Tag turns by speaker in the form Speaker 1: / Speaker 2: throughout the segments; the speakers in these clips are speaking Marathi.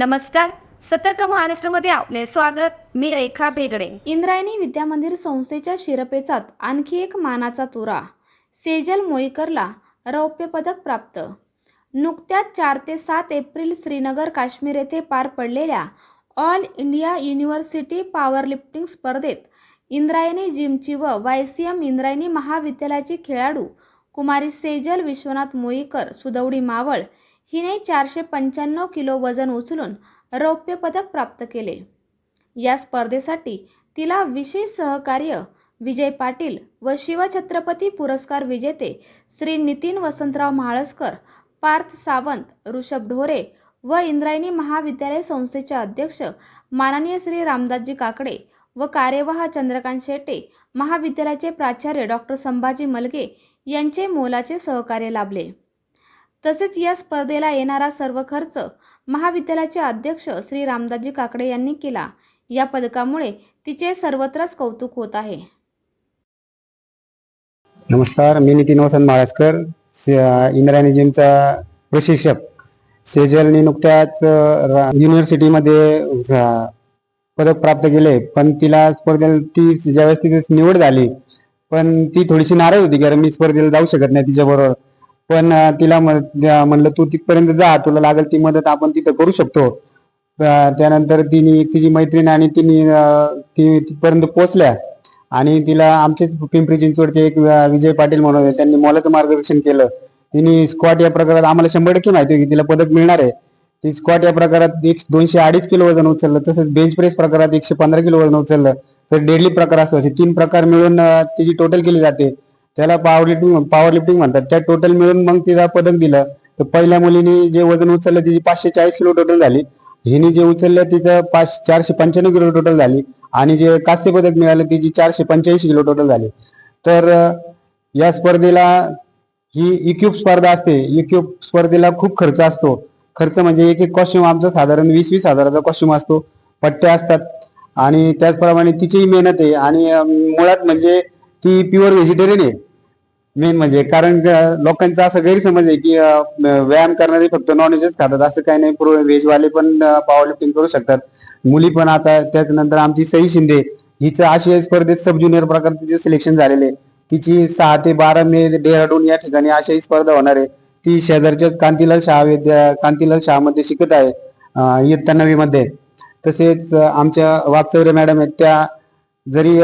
Speaker 1: नमस्कार. सतर्क महाराष्ट्रमध्ये आपले स्वागत. मी रेखा बेगडे
Speaker 2: इंद्रायणी विद्यामंदिर संस्थेच्या शिरपेचात आणखी एक मानाचा तुरा. सेजल मोईकरला रौप्य पदक प्राप्त. नुकत्याच चार ते सात एप्रिल श्रीनगर काश्मीर येथे पार पडलेल्या ऑल इंडिया युनिव्हर्सिटी पॉवरलिफ्टिंग स्पर्धेत इंद्रायणी जिमची व वाय सी एम इंद्रायणी महाविद्यालयाची खेळाडू कुमारी सेजल विश्वनाथ मोईकर सुदौडी मावळ हिने चारशे पंच्याण्णव किलो वजन उचलून रौप्य पदक प्राप्त केले. या स्पर्धेसाठी तिला विशेष सहकार्य विजय पाटील व शिवछत्रपती पुरस्कार विजेते श्री नितीन वसंतराव म्हाळसकर पार्थ सावंत ऋषभ ढोरे व इंद्रायणी महाविद्यालय संस्थेचे अध्यक्ष माननीय श्री रामदासजी काकडे व कार्यवाह चंद्रकांत शेटे महाविद्यालयाचे प्राचार्य डॉक्टर संभाजी मलगे यांचे मोलाचे सहकार्य लाभले. तसेच या स्पर्धेला येणारा सर्व खर्च महाविद्यालयाचे अध्यक्ष श्री रामदासजी काकडे यांनी केला. या पदकामुळे तिचे सर्वत्रच कौतुक होत आहे.
Speaker 3: नमस्कार मी नितीन वसंत महाराजकर इंद्रायणी जिमचा प्रशिक्षक. सेजलने नुकत्याच युनिव्हर्सिटीमध्ये पदक प्राप्त केले. पण तिला स्पर्धेला ती ज्यावेळेस तिची निवड झाली पण ती थोडीशी नाराज होती कारण मी स्पर्धेला जाऊ शकत नाही तिच्याबरोबर. पण तिला म्हणलं तू तिथपर्यंत जा तुला लागेल ती मदत आपण तिथं करू शकतो. त्यानंतर तिने तिची मैत्रीण आणि तिने ती तिथपर्यंत पोहोचल्या. आणि तिला आमचेच पिंपरी चिंचवडचे एक विजय पाटील म्हणून होते, त्यांनी मोलाचं मार्गदर्शन केलं. तिने स्क्वॉट या प्रकारात आम्हाला शंभर टक्के माहिती होती की तिला पदक मिळणार आहे. ती स्क्वॉट या प्रकारात एक दोनशे अडीच किलो वजन उचललं तसंच बेंच प्रेस प्रकारात एकशे पंधरा किलो वजन उचललं तर डेडली प्रकार असतो असे तीन प्रकार मिळून तिची टोटल केली जाते. त्याला पॉवर लिफ्टिंग पॉवर लिफ्टिंग म्हणतात. त्या टोटल मिळून मग तिला पदक दिलं. तर पहिल्या मुलीने जे वजन उचललं तिची पाचशे चाळीस किलो टोटल झाली. हिने जे उचललं तिचं पाच चारशे पंच्याण्णव किलो टोटल झाली. आणि जे कांस्य पदक मिळालं तिची चारशे पंच्याऐंशी किलो टोटल झाली. तर या स्पर्धेला ही इक्यूब स्पर्धा असते. इक्यूब स्पर्धेला खूप खर्च असतो. खर्च म्हणजे एक एक कॉस्ट्युम आमचा साधारण वीस वीस हजाराचा कॉस्ट्युम असतो. पट्ट्या असतात. आणि त्याचप्रमाणे तिचीही मेहनत आहे. आणि मुळात म्हणजे ती प्युअर व्हेजिटेरियन आहे. मेन म्हणजे कारण लोकांचा असं गैरसमज आहे की व्यायाम करणारे फक्त नॉनव्हेजच खातात. असं काही नाही पूर्ण व्हेजवाले पण पॉवर लिफ्टिंग करू शकतात. मुली पण आता त्याच्यानंतर आमची सई शिंदे हिचं आशियाई स्पर्धेत सब ज्युनियर प्रकार तिचे सिलेक्शन झालेले आहे. तिची सहा ते बारा मे डेहराडून या ठिकाणी आशियाई स्पर्धा होणार आहे. ती शेजारच्याच कांतीलाल शाह विद्या कांतीलाल शाहमध्ये शिकत आहे इयत्ता नवीमध्ये तसेच आमच्या वागचौरे मॅडम आहेत त्या जरी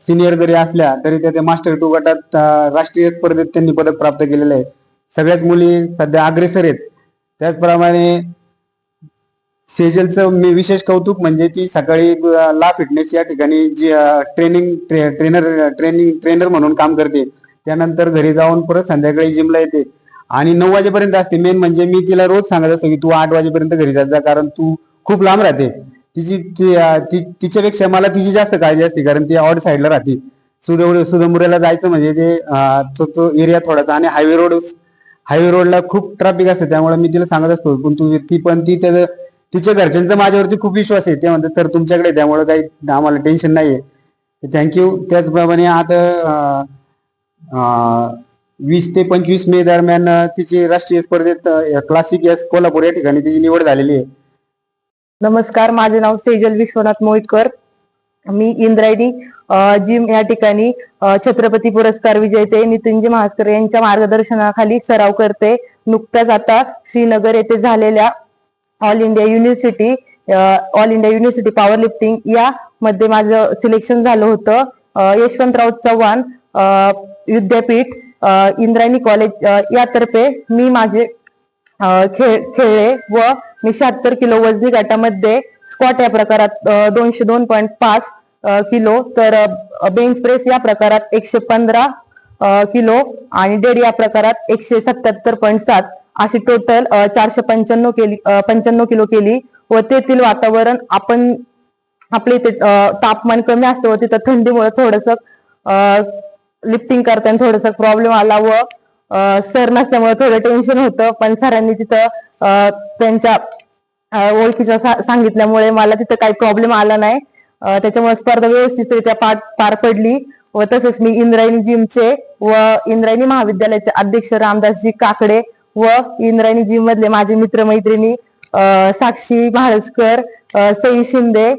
Speaker 3: सिनियर जरी असल्या तरी त्या मास्टर टू गटात राष्ट्रीय स्पर्धेत त्यांनी पदक प्राप्त केलेलं आहे सगळ्याच मुली सध्या अग्रेसर आहेत. त्याचप्रमाणे सेजलचं मी विशेष कौतुक म्हणजे ती सकाळी ला फिटनेस या ठिकाणी जी ट्रेनिंग ट्रेनर ट्रेनिंग ट्रेनर म्हणून काम करते. त्यानंतर घरी जाऊन परत संध्याकाळी जिमला येते. आणि नऊ वाजेपर्यंत असते. मेन म्हणजे मी तिला रोज सांगत असतो की तू आठ वाजेपर्यंत घरी जात जा कारण तू खूप लांब राहते. तिची ती- तिच्यापेक्षा मला तिची जास्त काळजी असते कारण ती ऑड साईडला राहते. सुदमुरे सुदमुऱ्याला जायचं म्हणजे ते तो तो एरिया थोडासा आणि हायवे रोड हायवे रोडला खूप ट्रॅफिक असते त्यामुळे मी तिला सांगत असतो पण तू ती पण ती त्याचं तिच्या घरच्यांचा माझ्यावरती खूप विश्वास आहे ते म्हणतात सर तुमच्याकडे त्यामुळे काही आम्हाला टेन्शन नाही आहे थँक्यू त्याचप्रमाणे आता वीस ते पंचवीस मे दरम्यान तिची राष्ट्रीय स्पर्धेत क्लासिक या कोल्हापूर या ठिकाणी तिची निवड झालेली आहे.
Speaker 4: नमस्कार माझे नाव सेजल विश्वनाथ मोहितकर मी इंद्रायणी जिम या ठिकाणी छत्रपती पुरस्कार विजेते नितीनजी महास्कर यांच्या मार्गदर्शनाखाली सराव करते. नुकत्याच आता श्रीनगर येथे झालेल्या all India university all India university power lifting या मध्ये माझं सिलेक्शन झालं होतं. यशवंतराव चव्हाण विद्यापीठ इंद्रायणी कॉलेज यातर्फे मी माझे खेळ खेळले व मी शहात्तर किलो वजनी गटामध्ये स्क्वॉट या प्रकारात दोनशे दोन पॉईंट पाच किलो. तर बेंच प्रेस या प्रकारात एकशे पंधरा किलो आणि डेड या प्रकारात एकशे सत्याहत्तर पॉईंट सात. अशी टोटल चारशे पंच्याण्णव केली पंच्याण्णव किलो केली व तेथील वातावरण आपण आपल्या इथे तापमान कमी असतं व तिथं थंडीमुळे थोडस लिफ्टिंग करताना थोडस प्रॉब्लेम आला व सर नसल्यामुळे थोडं टेन्शन होतं. पण सरांनी तिथं त्यांच्या अ, ओळखीचं सांगितल्यामुळे मला तिथं काही प्रॉब्लेम आला नाही. त्याच्यामुळे स्पर्धा व्यवस्थितरित्या पार पार पडली व तसंच मी इंद्रायणी जिमचे व इंद्रायणी महाविद्यालयाचे अध्यक्ष रामदासजी काकडे व इंद्रायणी जिम मधले माझे मित्रमैत्रिणी साक्षी म्हाळसकर सई शिंदे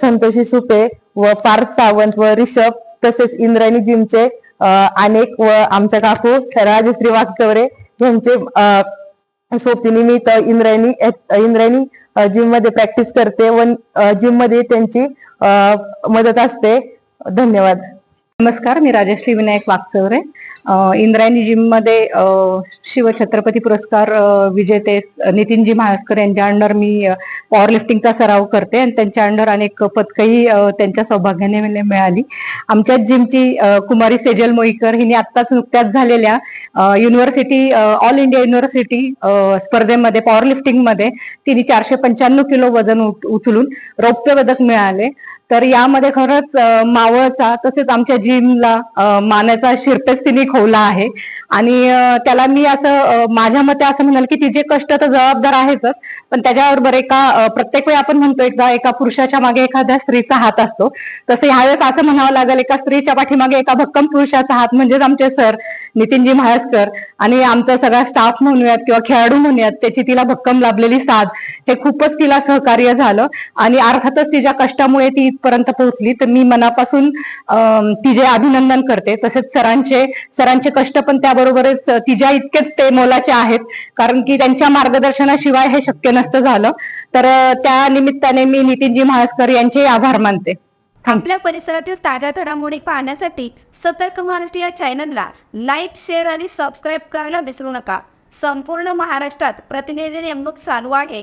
Speaker 4: संतोषी सुपे व पार्थ सावंत व रिषभ तसेच इंद्रायणी जिमचे अनेक व आमच्या काकू राजश्री वागचौरे यांचे अ, मी इंद्रायणी इंद्रायणी जिममध्ये प्रॅक्टिस करते. व जिममध्ये त्यांची मदत असते. धन्यवाद.
Speaker 5: नमस्कार मी राजश्री विनायक वागचौरे इंद्रायणी जिममध्ये शिवछत्रपती पुरस्कार विजेते नितीनजी महास्कर यांच्या अंडर मी पॉवर लिफ्टिंगचा सराव करते आणि त्यांच्या अंडर अनेक पदकही त्यांच्या सौभाग्याने मिळाली. आमच्या जिमची कुमारी सेजल मोईकर हिने आत्ताच नुकत्याच झालेल्या युनिव्हर्सिटी ऑल इंडिया युनिव्हर्सिटी स्पर्धेमध्ये पॉवर लिफ्टिंगमध्ये तिने चारशे पंच्याण्णव किलो वजन उचलून रौप्य पदक मिळाले. तर यामध्ये खरंच मावळचा तसेच आमच्या जिमला अ, मानाचा शिरपेच तिने खोवला आहे. आणि त्याला मी असं माझ्या मते असं म्हणाल की तिचे कष्ट तर जबाबदार आहेतच पण त्याच्याबरोबर एका प्रत्येक वेळी आपण म्हणतो एकदा एका पुरुषाच्या मागे एखाद्या स्त्रीचा हात असतो. तसं ह्यावेळेस असं म्हणावं लागेल एका स्त्रीच्या पाठीमागे एका भक्कम पुरुषाचा हात म्हणजेच आमचे सर नितीनजी म्हाळसकर आणि आमचा सगळा स्टाफ म्हणूयात किंवा खेळाडू म्हणूयात त्याची तिला भक्कम लाभलेली साथ हे खूपच तिला सहकार्य झालं. आणि अर्थातच तिच्या कष्टामुळे ती इथपर्यंत पोहोचली तर मी मनापासून तिचे अभिनंदन करते. तसेच सरांचे सरांचे कष्ट पण त्याबरोबरच तिच्या इतकेच ते मोलाचे आहेत. कारण की त्यांच्या मार्गदर्शनाशिवाय हे शक्य नसतं झालं. तर त्या निमित्ताने मी नितीनजी म्हाळसकर यांचे आभार मानते.
Speaker 1: आपल्या परिसरातील ताज्या घडामोडी पाहण्यासाठी सतर्क महाराष्ट्र या चॅनलला लाईक शेअर आणि सबस्क्राईब करायला विसरू नका. संपूर्ण महाराष्ट्रात प्रतिनिधी नेमणूक चालू आहे.